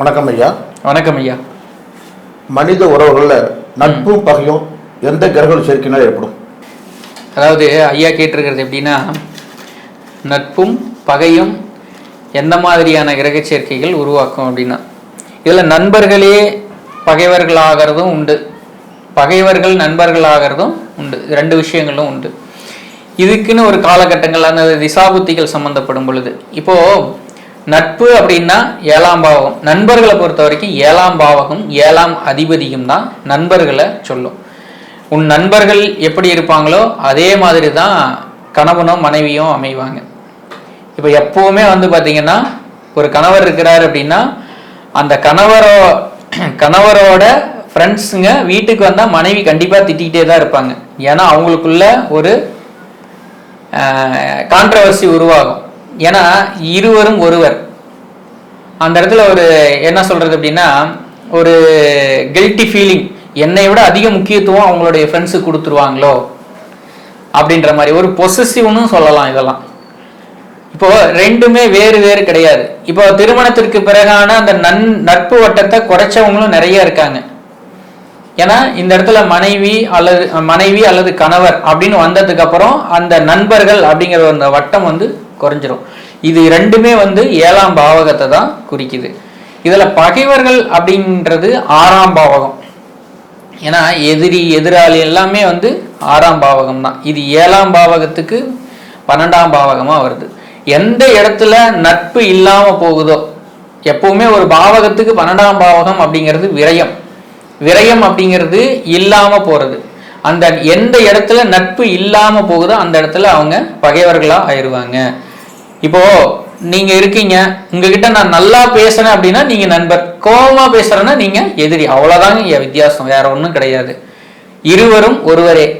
வணக்கம் ஐயா. வணக்கம் ஐயா. மனித உறவுகளில் நட்பும் பகையும் எந்த கிரகங்கள் சேர்க்கினால் ஏற்படும்? அதாவது ஐயா கேட்டிருக்கிறது எப்படின்னா நட்பும் பகையும் எந்த மாதிரியான கிரக சேர்க்கைகள் உருவாக்கும் அப்படின்னா இதில் நண்பர்களே பகைவர்களாகிறதும் உண்டு. பகைவர்கள் நண்பர்களாகிறதும் உண்டு. ரெண்டு விஷயங்களும் உண்டு. இதுக்குன்னு ஒரு காலகட்டங்கள் அந்த திசாபுத்திகள் சம்பந்தப்படும் பொழுது இப்போ நட்பு அப்படின்னா ஏழாம் பாவகம். நண்பர்களை பொறுத்த வரைக்கும் ஏழாம் பாவகம் ஏழாம் அதிபதியும் தான் நண்பர்களை சொல்லும். உன் நண்பர்கள் எப்படி இருப்பாங்களோ அதே மாதிரி தான் கணவனும் மனைவியும் அமைவாங்க. இப்போ எப்போவுமே வந்து பார்த்தீங்கன்னா ஒரு கணவர் இருக்கிறார் அப்படின்னா அந்த கணவரோ கணவரோட ஃப்ரெண்ட்ஸுங்க வீட்டுக்கு வந்தால் மனைவி கண்டிப்பாக திட்டிகிட்டே தான் இருப்பாங்க. ஏன்னா அவங்களுக்குள்ள ஒரு கான்ட்ரவர்சி உருவாகும். ஏன்னா இருவரும் ஒருவர். அந்த இடத்துல ஒரு என்ன சொல்றது அப்படின்னா ஒரு கில்ட்டி ஃபீலிங் என்னை விட அதிக முக்கியத்துவம் அவங்களுடைய ஃப்ரெண்ட்ஸுக்கு கொடுத்துருவாங்களோ? அப்படின்ற மாதிரி ஒரு பொசசிவ்னு சொல்லலாம் இதெல்லாம். இப்போ ரெண்டுமே வேறு வேறு கிடையாது. இப்போ திருமணத்திற்கு பிறகான அந்த நன் நட்பு வட்டத்தை குறைச்சவங்களும் நிறைய இருக்காங்க. ஏன்னா இந்த இடத்துல மனைவி அல்லது மனைவி அல்லது கணவர் அப்படின்னு வந்ததுக்கு அப்புறம் அந்த நண்பர்கள் அப்படிங்கிற அந்த வட்டம் வந்து குறைஞ்சிரும். இது ரெண்டுமே வந்து ஏழாம் பாவகத்தை தான் குறிக்குது. இதில் பகைவர்கள் அப்படின்றது ஆறாம் பாவகம். ஏன்னா எதிரி எதிராளி எல்லாமே வந்து ஆறாம் பாவகம் தான். இது ஏழாம் பாவகத்துக்கு பன்னெண்டாம் பாவகமாக வருது. எந்த இடத்துல நட்பு இல்லாமல் போகுதோ எப்பவுமே ஒரு பாவகத்துக்கு பன்னெண்டாம் பாவகம் அப்படிங்கிறது விரயம். விரயம் அப்படிங்கிறது இல்லாமல் போகிறது அந்த எந்த இடத்துல நட்பு இல்லாமல் போகுதோ அந்த இடத்துல அவங்க பகைவர்களா ஆயிடுவாங்க இப்போ நீங்க இருக்கீங்க உங்ககிட்ட நான் நல்லா பேசுறேன் அப்படின்னா நீங்க நண்பர். கோபமா பேசுறேன்னா நீங்க எதிரி. அவ்வளோதாங்க என் வித்தியாசம். வேற ஒன்றும் கிடையாது. இருவரும் ஒருவரே.